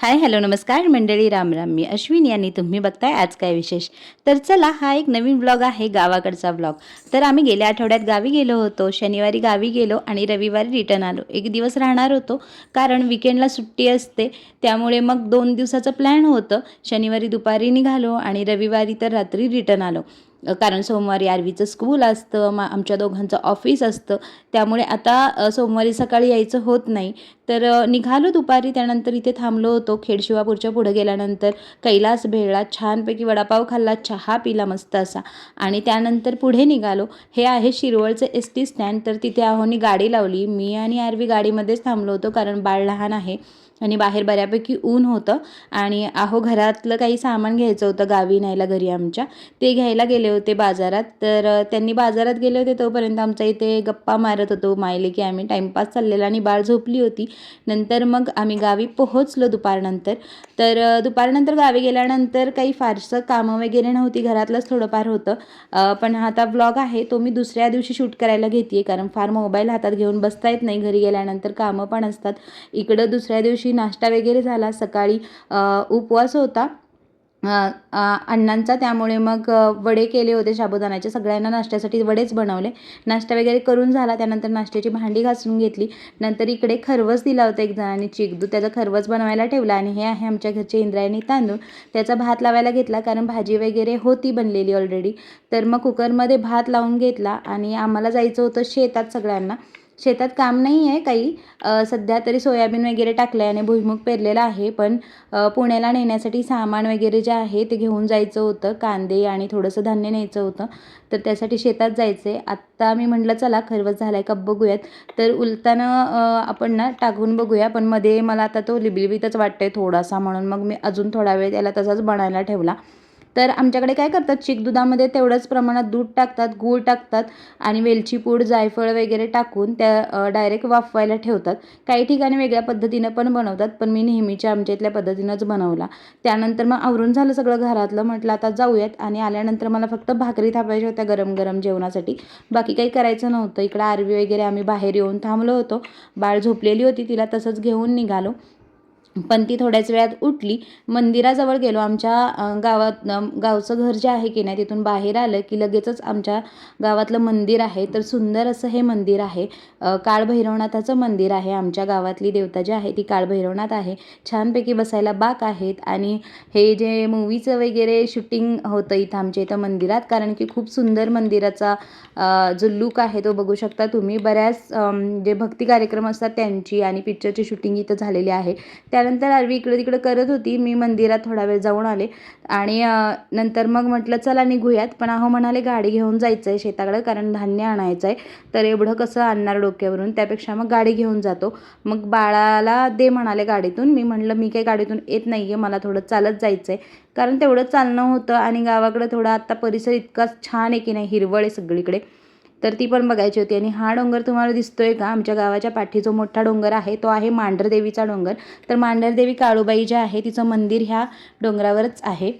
Hi hello नमस्कार. मंडळी राम राम. मी अश्विनी आणि तुम्ही बघताय आज काय विशेष? तर चला हा एक नवीन ब्लॉग आहे गावाकडचा ब्लॉग तर आम्ही गेल्या आठवड्यात गावी गेलो होतो. शनिवारी गावी गेलो आणि रविवारी रिटर्न आलो. एक दिवस राहणार होतो कारण विकेंडला सुट्टी असते. त्यामुळे मग दोन दिवसाचं प्लॅन होतं. शनिवारी दुपारी निघालो आणि रविवारी तर रात्री रिटर्न आलो. कारण सोमवारी आरवीचं स्कूल असतं मा आमच्या दोघांचं ऑफिस असतं. त्यामुळे आता सोमवारी सकाळी यायचं होत नाही. तर निघालो दुपारी त्यानंतर इथे थांबलो होतो. खेडशिवापूरच्या पुढे गेल्यानंतर कैलास भेळला छानपैकी वडापाव खाल्ला चहा पिला मस्त असा. आणि त्यानंतर पुढे निघालो. हे आहे शिरवळचं एस टी स्टँड तर तिथे आहोनी गाडी लावली. मी आणि आरवी गाडीमध्येच थांबलो होतो कारण बाळ लहान आहे. आणि बाहेर बऱ्यापैकी ऊन होतं. आणि अहो घरातलं काही सामान घ्यायचं होतं गावी न्यायला घरी आमच्या. ते घ्यायला गेले होते बाजारात. तर त्यांनी बाजारात गेले होते तोपर्यंत आमच्या इथे गप्पा मारत होतो. मायले की आम्ही टाईमपास चाललेला आणि बाळ झोपली होती. नंतर मग आम्ही गावी पोहोचलो दुपारनंतर. तर दुपारनंतर गावी गेल्यानंतर काही फारसं कामं वगैरे नव्हती. घरातलंच थोडंफार होतं. पण हा आता ब्लॉग आहे. तो मी दुसऱ्या दिवशी शूट करायला घेते कारण फार मोबाईल हातात घेऊन बसता येत नाही. घरी गेल्यानंतर कामं पण असतात. इकडं दुसऱ्या दिवशी नाश्ता वगैरे झाला सकाळी उपवास होता. अण्णांचा त्यामुळे मग वडे केले होते साबुदाण्याचे सगळ्यांना नाश्त्यासाठी वडेच बनवले. नाश्ता वगैरे करून झाला. त्यानंतर नाश्त्याची भांडी घासून घेतली. नंतर इकडे खरवस दिला होता एक जणांनी चिकदू त्याचा खरवस बनवायला ठेवला आणि हे आहे आमच्या घरचे इंद्रायणी तांदूळ. त्याचा भात लावायला घेतला कारण भाजी वगैरे होती बनलेली ऑलरेडी तर मग कुकरमध्ये भात लावून घेतला आणि आम्हाला जायचं होतं शेतात सगळ्यांना. शेतात काम नाही आहे काही. सध्या तरी सोयाबीन वगैरे टाकलं आहे आणि भुईमुग पेरलेला आहे पण पुण्याला नेण्यासाठी सामान वगैरे जे आहे ते घेऊन जायचं होतं कांदे आणि थोडंसं धान्य न्यायचं होतं. तर त्यासाठी शेतात जायचं आहे आत्ता मी म्हटलं चला खरवस झाला आहे का बघूयात. तर उलतानं आपण ना टाकून बघूया पण मध्ये मला आता तो लिबलिबीतच वाटतंय थोडासा म्हणून. मग मी अजून थोडा वेळ त्याला तसाच बनायला ठेवला. तर आमच्याकडे काय करतात? चिक दुधामध्ये तेवढंच प्रमाणात दूध टाकतात गूळ टाकतात आणि वेलची पूड जायफळ वगैरे टाकून त्या डायरेक्ट वाफवायला ठेवतात. काही ठिकाणी वेगळ्या पद्धतीनं पण बनवतात पण मी नेहमीच्या आमच्या इथल्या पद्धतीनंच बनवला. त्यानंतर मग आवरून झालं सगळं घरातलं म्हटलं आता जाऊयात आणि आल्यानंतर मला फक्त भाकरी थापायच्या होत्या गरम गरम जेवणासाठी. बाकी काही करायचं नव्हतं. इकडं आरवी वगैरे आम्ही बाहेर येऊन थांबलो होतो. बाळ झोपलेली होती तिला तसंच घेऊन निघालो. पण ती थोड्याच वेळात उठली. मंदिराजवळ गेलो. आमच्या गावात गावचं घर जे आहे की नाही तिथून बाहेर आलं की लगेचच आमच्या गावातलं मंदिर आहे. तर सुंदर असं हे मंदिर आहे. काळभैरवनाथाचं मंदिर आहे. आमच्या गावातली देवता जी आहे ती काळभैरवनाथ आहे. छानपैकी बसायला बाक आहेत आणि हे जे मूवीचं वगैरे शूटिंग होतं इथं आमच्या इथं मंदिरात कारण की खूप सुंदर मंदिराचा जो लुक आहे तो बघू शकता तुम्ही. बऱ्याच जे भक्ती कार्यक्रम असतात त्यांची आणि पिक्चरची शूटिंग इथं झालेली आहे. त्या त्यानंतर आरवी इकडं तिकडं करत होती. मी मंदिरात थोडा वेळ जाऊन आले. आणि नंतर मग म्हटलं चला निघूयात. पण अहो म्हणाले गाडी घेऊन जायचं आहे शेताकडं कारण धान्य आणायचं आहे तर एवढं कसं आणणार डोक्यावरून? त्यापेक्षा मग गाडी घेऊन जातो. मग बाळाला दे म्हणाले गाडीतून. मी म्हणलं मी काही गाडीतून येत नाही आहे मला थोडं चालत जायचं आहे कारण तेवढं चालणं होतं आणि गावाकडं थोडा आत्ता परिसर इतकाच छान आहे की नाही हिरवळ आहे सगळीकडे. तर ती पण बघायची होती. आणि हा डोंगर तुम्हाला दिसतोय का? आमच्या गावाच्या पाठी जो मोठा डोंगर आहे तो आहे मांढरदेवीचा डोंगर. तर मांढरदेवी काळूबाई जे आहे तिचं मंदिर ह्या डोंगरावरच आहे.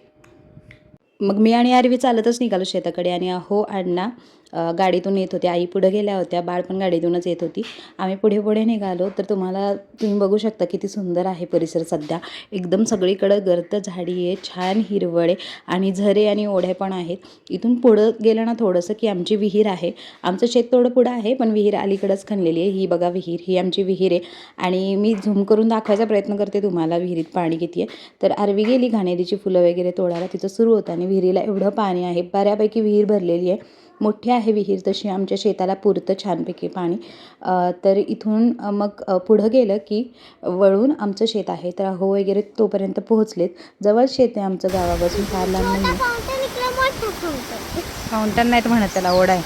मग मी आणि आरवी चालतच निघालो शेताकडे आणि अहो अण्णा गाडीतून येत होते. आई पुढं गेल्या होत्या. बाळ पण गाडीतूनच येत होती. आम्ही पुढे पुढे निघालो. तर तुम्हाला तुम्ही बघू शकता किती सुंदर आहे परिसर सध्या. एकदम सगळीकडं गर्द झाडी आहे. छान हिरवळ आहे आणि झरे आणि ओढे पण आहेत. इथून पुढं गेलं ना थोडंसं की आमची विहीर आहे. आमचं शेत थोडं पुढं आहे पण विहीर अलीकडंच खणलेली आहे. ही बघा विहीर. ही आमची विहीर आहे. आणि मी झूम करून दाखवायचा प्रयत्न करते तुम्हाला. विहिरीत पाणी किती आहे. तर आरवी गेली. घाणेरीची फुलं वगैरे तोडायला तिथं सुरू होतं आणि विहिरीला एवढं पाणी आहे. बऱ्यापैकी विहीर भरलेली आहे. मोठी आहे विहीर तशी आमच्या शेताला पुरतं छानपैकी पाणी. अ, तर इथून मग पुढं गेलं की वळून आमचं शेत आहे. तर अहो वगैरे तोपर्यंत पोहोचलेत. जवळ शेत आहे आमचं गावापासून फार लांब नाही फाउंटन नाहीत म्हणत त्याला ओढ आहे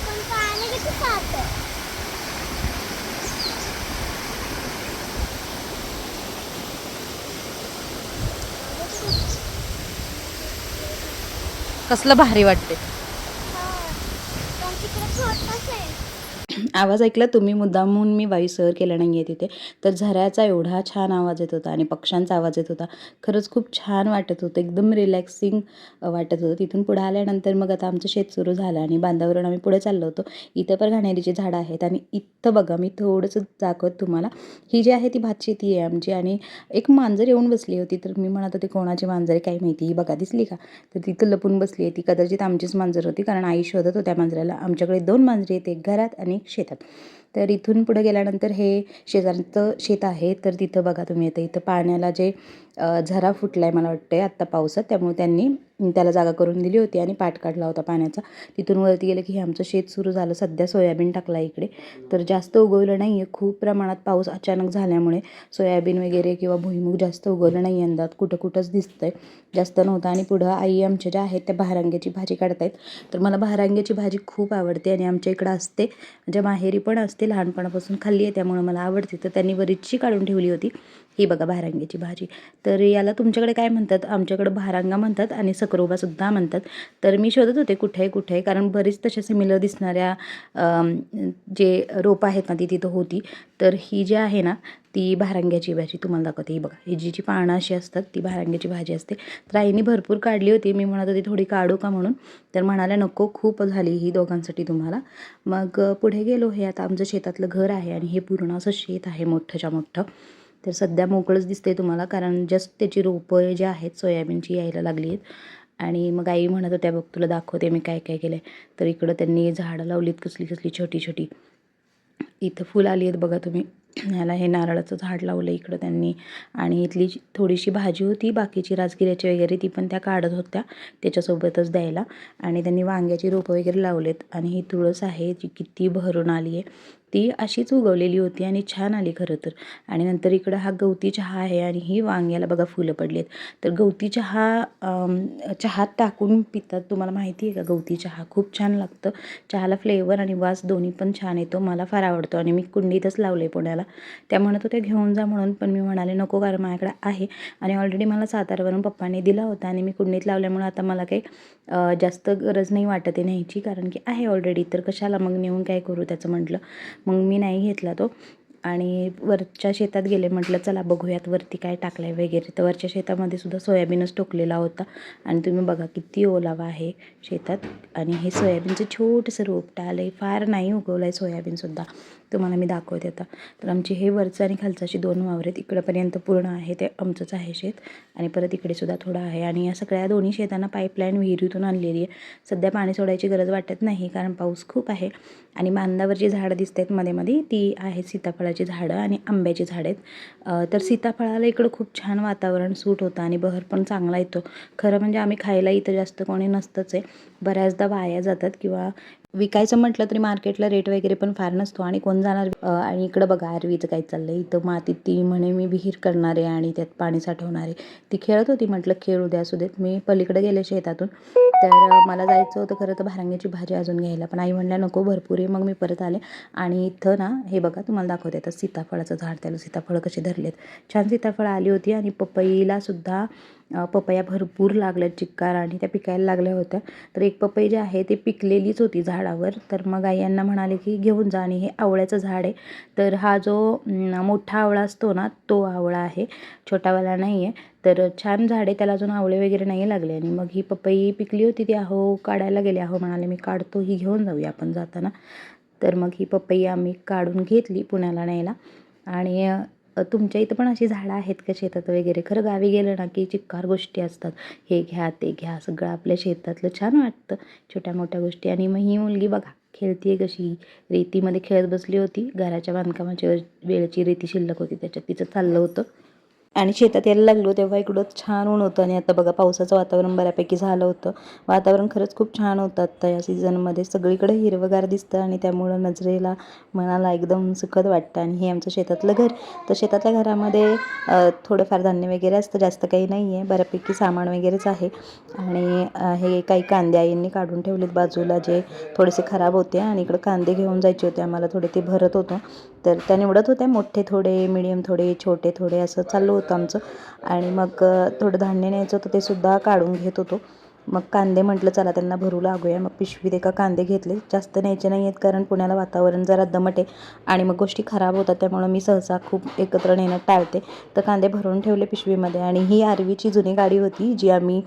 पण पाणी किती साफ आहे कसलं भारी वाटते पण तिकडे छोटाच आहे आवाज ऐकला तुम्ही मुद्दामहून मी वायू सहर केला नाही आहे तिथे. तर झऱ्याचा एवढा छान आवाज येत होता आणि पक्ष्यांचा आवाज येत होता. खरंच खूप छान वाटत होतं. एकदम रिलॅक्सिंग वाटत होतं. तिथून पुढे आल्यानंतर मग आता आमचं शेत सुरू झालं आणि बांधावरून आम्ही पुढे चाललो होतो. इथं पण घाणेरीची झाडं आहेत आणि इथं बघा मी थोडंसं दाखवत तुम्हाला. ही जी आहे ती भातशेती आहे आमची आणि एक मांजर येऊन बसली होती. तर मी म्हणत होते कोणाची मांजर आहे? काय माहिती. ही बघा दिसली का? तर तिथं लपून बसली आहे. ती कदाचित आमचीच मांजर होती. कारण आई शोधत होत्या मांजराला. आमच्याकडे दोन मांजरी आहेत. एक घरात आणि शेतात. तर इथून पुढे गेल्यानंतर हे शेजारचं शेत आहे. तर तिथं बघा तुम्ही आता इथं पाण्याला जे झरा फुटला आहे मला वाटतं आत्ता पावसात. त्यामुळे त्यांनी त्याला जागा करून दिली होती आणि पाट काढला होता पाण्याचा. तिथून वरती गेलं की हे आमचं शेत सुरू झालं. सध्या सोयाबीन टाकला इकडे. तर जास्त उगवलं नाही आहे खूप प्रमाणात पाऊस अचानक झाल्यामुळे सोयाबीन वगैरे किंवा भुईमूग जास्त उगवलं नाही यंदा कुठं कुठंच दिसतंय. जास्त नव्हतं. आणि पुढं आई आमच्या ज्या आहेत त्या भारांग्याची भाजी काढतायत. तर मला भारांग्याची भाजी खूप आवडते आणि आमच्या इकडं असते. म्हणजे माहेरी पण असते लहानपणापासून खाल्ली आहे त्यामुळे मला आवडते. तर त्यांनी बरीचशी काढून ठेवली होती. ही बघा भारांग्याची भाजी. तर याला तुमच्याकडे काय म्हणतात? आमच्याकडे भारांगा म्हणतात आणि सकरोबासुद्धा म्हणतात. तर मी शोधत होते कुठे कुठे? कारण बरीच तशा सिमिलर दिसणाऱ्या जे रोपं आहेत ना ती तिथं होती. तर ही जी आहे ना ती भारांग्याची भाजी तुम्हाला दाखवते. ही बघा ही जी जी पानं अशी असतात ती भारांग्याची भाजी असते. तर आईने भरपूर काढली होती. मी म्हणत होती थोडी काढू का म्हणून? तर म्हणाल्या नको खूप झाली ही दोघांसाठी तुम्हाला. मग पुढे गेलो. हे आता आमचं शेतातलं घर आहे आणि हे पूर्ण असं शेत आहे मोठंच्या मोठं. तर सध्या मोकळंच दिसते तुम्हाला कारण जस्ट त्याची रोपं जे आहेत सोयाबीनची यायला लागली आहेत आणि मग आई म्हणत होत्या बघ तुला दाखवते मी काय काय केलं आहे तर इकडं त्यांनी झाडं लावलीत कसली कसली छोटी छोटी. इथं फुलं आली आहेत बघा तुम्ही. ह्याला हे नारळाचं झाड लावलं इकडं त्यांनी. आणि इथली थोडीशी भाजी होती बाकीची राजगिऱ्याची वगैरे ती पण त्या काढत होत्या त्याच्यासोबतच द्यायला. आणि त्यांनी वांग्याची रोपं वगैरे लावलेत. आणि ही तुळस आहे जी किती भरून आली आहे ती अशीच उगवलेली होती आणि छान आली खरं तर. आणि नंतर इकडं हा गवती चहा आहे आणि ही वांग्याला बघा फुलं पडली आहेत तर गवती चहा चहात टाकून पितात तुम्हाला माहिती आहे का? गवती चहा खूप छान लागतं. चहाला फ्लेवर आणि वास दोन्ही पण छान येतो. मला फार आवडतो आणि मी कुंडीतच लावले पुण्याला. त्या म्हणत होत्या घेऊन जा म्हणून पण मी म्हणाले नको कारण माझ्याकडे आहे. आणि ऑलरेडी मला सातारवरून पप्पाने दिला होता आणि मी कुंडीत लावल्यामुळे आता मला काही जास्त गरज नाही वाटत न्यायची कारण की आहे ऑलरेडी तर कशाला मग नेऊन काय करू त्याचं म्हटलं. मग मी नाही घेतला तो. आणि वरच्या शेतात गेले म्हटलं चला बघूयात वरती काय टाकलं आहे वगैरे. तर वरच्या शेतामध्ये सुद्धा सोयाबीनच टोकलेला होता. आणि तुम्ही बघा किती ओलावा आहे शेतात. आणि हे सोयाबीनचं छोटंसं रोपटं आलं आहे फार नाही उगवलं आहे सोयाबीनसुद्धा तुम्हाला मी दाखवते आता. तर आमची हे वरचं आणि खालचं अशी दोन वावर आहेत. इकडंपर्यंत पूर्ण आहे ते आमचंच आहे शेत. आणि परत इकडे सुद्धा थोडं आहे. आणि या सगळ्या दोन्ही शेतांना पाईपलाईन विहिरीतून आणलेली आहे. सध्या पाणी सोडायची गरज वाटत नाही कारण पाऊस खूप आहे. आणि बांधावरची झाडं दिसत आहेत मध्ये मध्ये ती आहेत सीताफळाची झाडं आणि आंब्याची झाडं आहेत. तर सीताफळाला इकडं खूप छान वातावरण सूट होतं आणि बहर पण चांगला येतो. खरं म्हणजे आम्ही खायला इथं जास्त कोणी नसतंच आहे. बऱ्याचदा वाया जातात किंवा विकायचं म्हटलं तरी मार्केटला रेट वगैरे पण फार नसतो. आणि कोण जाणार? आणि इकडं बघा आरवीचं काय चाललं आहे इथं मातीत ती म्हणे मी विहीर करणारे आणि त्यात पाणी साठवणारे ती खेळत होती म्हटलं खेळू द्या असू देत. मी पलीकडे गेले शेतातून. तर मला जायचं होतं खरं तर भारांग्याची भाजी अजून घ्यायला. पण आई म्हणल्या नको भरपूर आहे. मग मी परत आले. आणि इथं ना हे बघा तुम्हाला दाखवते. आता सीताफळाचं झाड त्याला सीताफळं कशी धरलेत. छान सीताफळं आली होती आणि पपईला सुद्धा पपया भरपूर लागल्या चिक्कार आणि त्या पिकायला लागल्या होत्या. तर एक पपई जी आहे ती पिकलेलीच होती झाडावर. तर मग आई यांना म्हणाले की घेऊन जा आणि हे आवळ्याचं झाड आहे. तर हा जो मोठा आवळा असतो ना तो आवळा आहे. छोटावाला नाही आहे तर छान झाड आहे त्याला अजून आवळे वगैरे नाही लागले. आणि मग ही पपई पिकली होती ती अहो काढायला गेले. अहो म्हणाले मी काढतो ही घेऊन जाऊया आपण जाताना. तर मग ही पपई आम्ही काढून घेतली पुण्याला न्यायला. आणि तुमच्या इथं पण अशी झाडं आहेत का शेतात वगैरे? खरं गावी गेलं ना की चिक्कार गोष्टी असतात. हे घ्या ते घ्या सगळं आपल्या शेतातलं छान वाटतं छोट्या मोठ्या गोष्टी. आणि मग ही मुलगी बघा खेळतीये कशी? रेतीमध्ये खेळत बसली होती घराच्या बांधकामाची वेळची वेळेची रेती शिल्लक होती त्याच्यात तिचं चाललं होतं. आणि शेतात यायला लागलो तेव्हा इकडं छान ऊन होतं आणि आता बघा पावसाचं वातावरण बऱ्यापैकी झालं होतं. वातावरण खरंच खूप छान होतं आत्ता या सीझनमध्ये सगळीकडे हिरवगार दिसतं आणि त्यामुळं नजरेला मनाला एकदम सुखद वाटतं आणि हे आमचं शेतातलं घर. तर शेतातल्या घरामध्ये थोडंफार धान्य वगैरे असतं जास्त काही नाही आहे बऱ्यापैकी सामान वगैरेच आहे. आणि हे काही कांदे आईंनी काढून ठेवलेत बाजूला जे थोडेसे खराब होते आणि इकडं कांदे घेऊन जायचे होते. आम्हाला थोडे ते भरत होतो. तर त्या निवडत होत्या. मोठे थोडे मिडियम थोडे छोटे थोडे असं चाललं होतं. आमचं. आणि मग थोडं धान्य न्यायचं होतं ते सुद्धा काढून घेत होतो. मग कांदे म्हटलं चला त्यांना भरू लागूया. मग पिशवीत एका कांदे घेतले. जास्त न्यायचे नाही आहेत कारण पुण्याला वातावरण जरा दमट आहे आणि मग गोष्टी खराब होतात त्यामुळं मी सहसा खूप एकत्र नेणं टाळते. तर कांदे भरून ठेवले पिशवीमध्ये आणि ही आरवीची जुनी गाडी होती जी आम्ही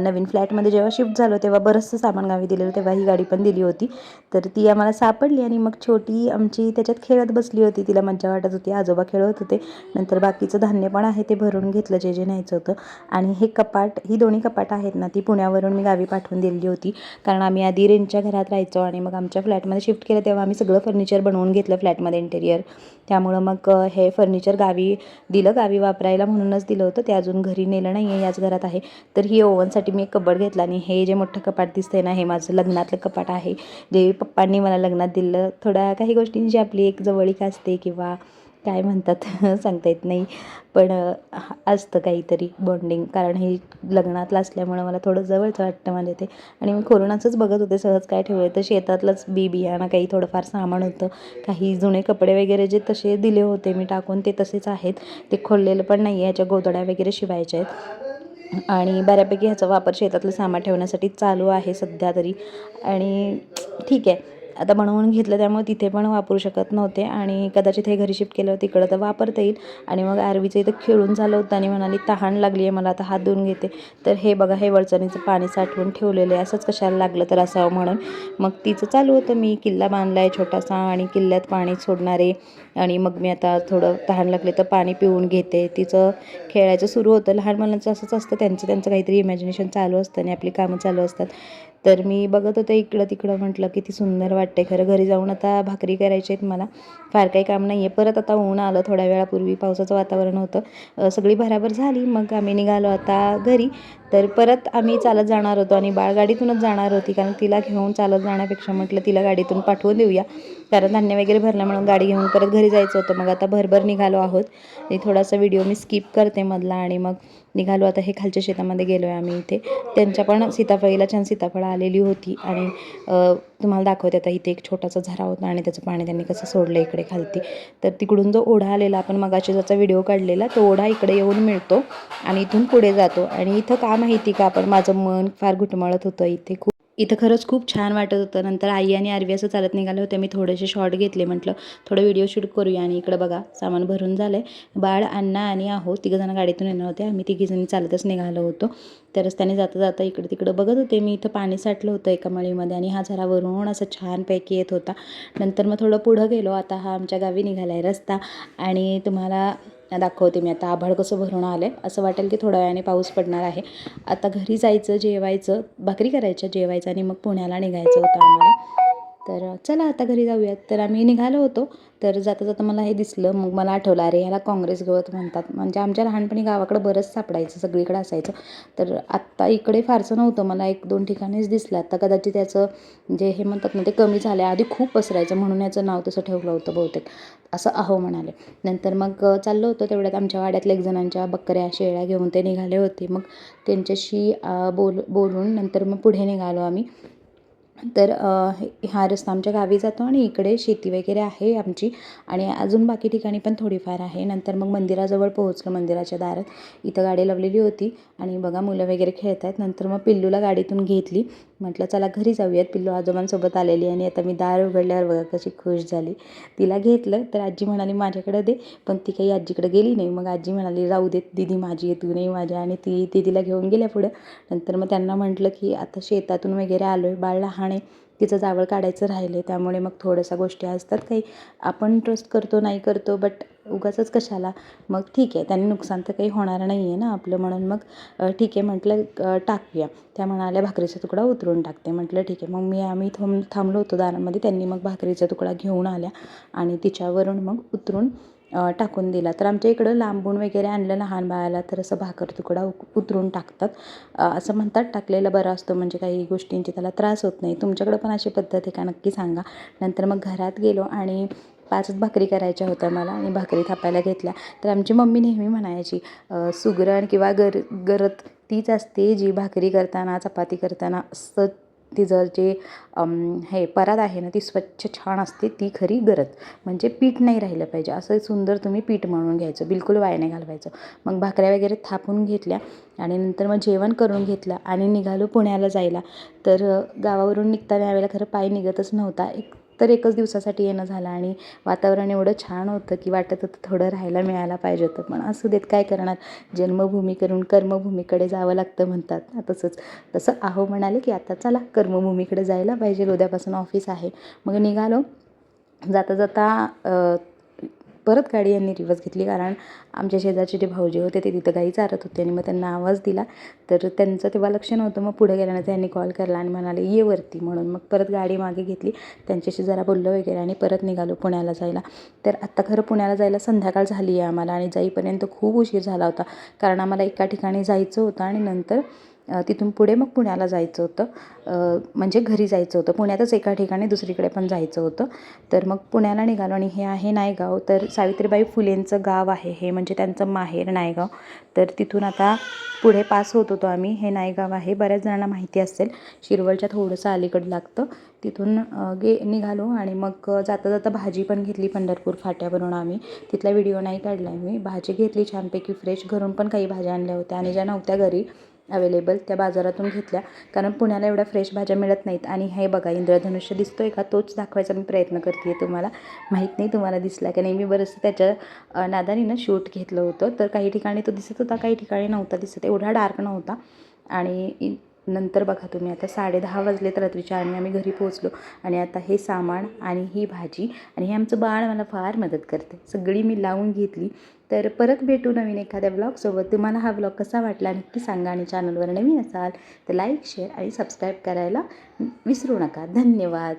नवीन फ्लॅटमध्ये जेव्हा शिफ्ट झालो तेव्हा बरंचसं सामान गावी दिलेलं तेव्हा ही गाडी पण दिली होती. तर ती आम्हाला सापडली आणि मग छोटी आमची त्याच्यात खेळत बसली होती. तिला मज्जा वाटत होती. आजोबा खेळत होते. नंतर बाकीचं धान्य पण आहे ते भरून घेतलं जे जे न्यायचं होतं. आणि हे कपाट ही दोन्ही कपाट आहेत ना ती पुण्यावरून मी गावी पाठवून दिलेली होती. कारण आम्ही आधी रेंटच्या घरात राहायचो आणि मग आमच्या फ्लॅटमध्ये शिफ्ट केलं तेव्हा आम्ही सगळं फर्निचर बनवून घेतलं फ्लॅटमध्ये इंटेरियर. त्यामुळं मग हे फर्निचर गावी दिलं गावी वापरायला म्हणूनच दिलं होतं. ते अजून घरी नेलं नाही आहे याच घरात आहे. तर ही ओव्हनसाठी मी एक कबड घेतला आणि हे जे मोठं कपाट दिसतंय ना हे माझं लग्नातलं कपाट आहे. जे पप्पांनी मला लग्नात दिलं थोड्या काही गोष्टींची आपली एक जवळीक असते किंवा काय म्हणतात? सांगता येत नाही. पण असतं काहीतरी बॉन्डिंग कारण हे लग्नातलं असल्यामुळं मला थोडं जवळचं वाटतं मला ते. आणि मी कोरोनाचंच बघत होते सहज काय ठेवलं तर शेतातलंच बी बियाणं काही थोडंफार सामान होतं. काही जुने कपडे वगैरे जे तसे दिले होते मी टाकून ते तसेच आहेत. ते खोललेलं पण नाही आहे याच्या गोदड्या वगैरे शिवायच्या आहेत. आणि बऱ्यापैकी ह्याचा वापर शेतातलं सामान ठेवण्यासाठी चालू आहे सध्या तरी. आणि ठीक आहे. आता बनवून घेतलं त्यामुळे तिथे पण वापरू शकत नव्हते आणि कदाचित हे घरी शिफ्ट केलं तिकडं तर वापरता येईल. आणि मग आरवीचं इथं खेळून झालं होतं आणि म्हणाली तहान लागली आहे मला आता हात धुवून घेते. तर हे बघा हे वळचणीचं पाणी साठवून ठेवलेलं आहे. असंच कशाला लागलं तर असावं म्हणून. मग तिचं चालू होतं मी किल्ला बांधला आहे छोटासा आणि किल्ल्यात पाणी सोडणारे आणि मग मी आता थोडं तहान लागले तर पाणी पिऊन घेते. तिचं खेळायचं सुरू होतं. लहान मुलांचं असंच असतं. त्यांचं त्यांचं काहीतरी इमॅजिनेशन चालू असतं आणि आपली कामं चालू असतात. तर मी बघत होते इकडं तिकडं म्हटलं किती सुंदर वाटते. खरं घरी जाऊन आता भाकरी करायची आहेत मला. फार काही काम नाही आहे परत आता ऊन आलं. थोड्या वेळापूर्वी पावसाचं वातावरण होतं. सगळी भराभर झाली. मग आम्ही निघालो आता घरी. तर परत आम्ही चालत जाणार होतो आणि बाळ गाडीतूनच जाणार होती कारण तिला घेऊन चालत जाण्यापेक्षा म्हटलं तिला गाडीतून पाठवून देऊया. कारण धान्य वगैरे भरलं म्हणून गाडी घेऊन परत घरी जायचं होतं. मग आता भरभर निघालो आहोत. आणि थोडासा व्हिडिओ मी स्किप करते मधला आणि मग निघालो. आता हे खालच्या शेतामध्ये गेलो आहे आम्ही इथे. त्यांच्या पण सीताफळीला छान सीताफळं आलेली होती. आणि तुम्हाला दाखवते आता इथे एक छोटासा झरा होता आणि त्याचं पाणी त्यांनी कसं सोडलं इकडे खालती. तर तिकडून जो ओढा आलेला आपण मगाशी ज्याचा व्हिडिओ काढलेला तो ओढा इकडे येऊन मिळतो आणि इथून पुढे जातो. आणि इथं का माहिती का आपण माझं मन फार घुटमळत होतं इथे खूप. इथं खरंच खूप छान वाटत होतं. नंतर आई आणि आरवी असं चालत निघाले होते. मी थोडेसे शॉर्ट घेतले. म्हटलं थोडं व्हिडिओ शूट करूया आणि इकडं बघा सामान भरून झालं आहे बाळ अण्णा आणि आहो तिघंजणं गाडीतून येणार होते. आम्ही तिघीजणी चालतच निघालो होतो. तर रस्त्याने जाता जाता इकडं तिकडं बघत होते. मी इथं पाणी साठलं होतं एका मळीमध्ये आणि हा झरा वरून असं छानपैकी येत होता. नंतर मग थोडं पुढं गेलो. आता हा आमच्या गावी निघाला आहे रस्ता आणि तुम्हाला दाखवते मी आता. आभाळ कसं भरून आलं आहे असं वाटेल की थोड्या वेळाने पाऊस पडणार आहे. आता घरी जायचं जेवायचं भाकरी करायच्या जेवायचं आणि मग पुण्याला निघायचं होतं आम्हाला. तर चला आता घरी जाऊयात. तर आम्ही निघालो होतो तर जाता जाता मला हे दिसलं मग मला आठवलं अरे ह्याला काँग्रेस गवत म्हणतात. म्हणजे आमच्या लहानपणी गावाकडं बरंच सापडायचं सगळीकडे असायचं. तर आत्ता इकडे फारसं नव्हतं मला एक दोन ठिकाणीच दिसलं. आता कदाचित त्याचं जे हे म्हणतात ना ते कमी झालं आहे आधी खूप पसरायचं म्हणून याचं नाव तसं ठेवलं होतं बहुतेक. असं अहो म्हणाले. नंतर मग चाललो चाललं होतं तेवढ्यात आमच्या वाड्यातल्या एक जणांच्या बकऱ्या शेळ्या घेऊन ते निघाले होते. मग त्यांच्याशी बोल बोलून नंतर मग पुढे निघालो आम्ही. तर हा रस्ता आमच्या गावी जातो आणि इकडे शेती वगैरे आहे आमची आणि अजून बाकी ठिकाणी पण थोडीफार आहे. नंतर मग मंदिराजवळ पोहोचलो मंदिराच्या दारात. इथं गाडी लावलेली होती आणि बघा मुलं वगैरे खेळत आहेत नंतर मग पिल्लूला गाडीतून घेतली. म्हटलं चला घरी जाऊयात. पिल्लू आजोबांसोबत आलेली आणि आता मी दार उघडल्यावर बघा कशी खुश झाली. तिला घेतलं तर आजी म्हणाली माझ्याकडे दे. पण ती काही आजीकडे गेली नाही. मग आजी म्हणाली राहू दे दिदी माझी आहे तू नाही माझ्या. आणि ती दिदीला घेऊन गेल्या पुढं. नंतर मग त्यांना म्हटलं की आता शेतातून वगैरे आलो आहे बाळ लहान आहे तिचं जावळ काढायचं राहिले त्यामुळे मग थोड्याशा गोष्टी असतात. काही आपण ट्रस्ट करतो नाही करतो बट उगाचच कशाला? मग ठीक आहे त्यांनी नुकसान तर काही होणार नाही आहे ना आपलं म्हणून. मग ठीक आहे म्हटलं टाकूया. त्या म्हणाल्या भाकरीचा तुकडा उतरून टाकते. म्हटलं ठीक आहे मग मी आम्ही थांब थांबलो होतो दारामध्ये. त्यांनी मग भाकरीचा तुकडा घेऊन आल्या आणि तिच्यावरून मग उतरून टाकून दिला. तर आमच्या इकडं लांबून वगैरे आणलं लहान बाळाला तर असं भाकर तुकडा उक उतरून टाकतात. असं म्हणतात टाकलेला बरा असतो म्हणजे काही गोष्टींची त्याला त्रास होत नाही. तुमच्याकडं पण अशी पद्धत आहे का? नक्की सांगा. नंतर मग घरात गेलो आणि पाचच भाकरी करायच्या होत्या मला आणि भाकरी थापायला घेतल्या. तर आमची मम्मी नेहमी म्हणायची सुगरण किंवा गर गरत तीच असते जी भाकरी करताना चपाती करताना असं तिचं जे हे परात आहे ना ती स्वच्छ छान असते ती खरी गरज. म्हणजे पीठ नाही राहिलं पाहिजे. असं सुंदर तुम्ही पीठ म्हणून घ्यायचं. बिलकुल वाया नाही घालवायचं. मग भाकऱ्या वगैरे थापून घेतल्या आणि नंतर मग जेवण करून घेतलं आणि निघालो पुण्याला जायला. तर गावावरून निघताना यावेळेला खरं पाय निघतच नव्हता. एक तर एकच दिवसासाठी येणं झालं आणि वातावरण एवढं छान होतं की वाटत होतं थोडं राहायला मिळायला पाहिजे होतं. पण असू देत काय करणार? जन्मभूमी करून कर्मभूमीकडे जावं लागतं म्हणतात ना तसंच. तसं आहो म्हणाले की आता चला कर्मभूमीकडे जायला पाहिजे. उद्यापासून ऑफिस आहे. मग निघालो. जाता जाता परत गाडी यांनी रिवर्स घेतली. कारण आमच्या शेजारचे जे भाऊजी होते ते तिथं गाई चारत होते आणि मग त्यांना आवाज दिला. तर त्यांचं तेव्हा लक्ष नव्हतं. मग पुढे गेल्यानंतर त्यांनी कॉल केला आणि म्हणाले ये वरती म्हणून. मग परत गाडी मागे घेतली. त्यांच्याशी जरा बोललो वगैरे आणि परत निघालो पुण्याला जायला. तर आत्ता खरं पुण्याला जायला संध्याकाळ झाली आहे आम्हाला आणि जाईपर्यंत खूप उशीर झाला होता. कारण आम्हाला एका ठिकाणी जायचं होतं आणि नंतर तिथून पुढे मग पुण्याला जायचं होतं. म्हणजे घरी जायचं होतं. पुण्यातच एका ठिकाणी दुसरीकडे पण जायचं होतं. तर मग पुण्याला निघालो आणि हे आहे नायगाव. तर सावित्रीबाई फुलेंचं गाव आहे हे म्हणजे त्यांचं माहेर नायगाव. तर तिथून आता पुढे पास होत होतो आम्ही. हे नायगाव आहे. बऱ्याच जणांना माहिती असेल. शिरवळच्या थोडंसं अलीकडं लागतं. तिथून गे निघालो आणि मग जाता जाता भाजी पण घेतली पंढरपूर फाट्यावरून आम्ही. तिथला व्हिडिओ नाही काढला मी भाजी घेतली छानपैकी फ्रेश. घरून पण काही भाज्या आणल्या होत्या आणि ज्या नव्हत्या घरी अवेलेबल त्या बाजारातून घेतल्या. कारण पुण्याला एवढ्या फ्रेश भाज्या मिळत नाहीत. आणि हे बघा इंद्रधनुष्य दिसतो आहे का? तोच दाखवायचा मी प्रयत्न करते तुम्हाला. माहीत नाही तुम्हाला दिसला की नाही. मी बरंचसं त्याच्या नादानीनं शूट घेतलं होतं. तर काही ठिकाणी तो दिसत होता काही ठिकाणी नव्हता दिसत. एवढा डार्क नव्हता. आणि नंतर बघा तुम्ही आता साडे दहा वाजलेत रात्रीच्या आणि आम्ही घरी पोहोचलो. आणि आता हे सामान आणि ही भाजी आणि हे आमचं बाळ मला फार मदत करते. सगळी मी लावून घेतली. तर परत भेटू नवीन एखाद्या ब्लॉगसोबत तुम्हाला हा ब्लॉग कसा वाटला नक्की सांगा आणि चॅनलवर नवीन असाल तर लाईक शेअर आणि सबस्क्राईब करायला विसरू नका. धन्यवाद.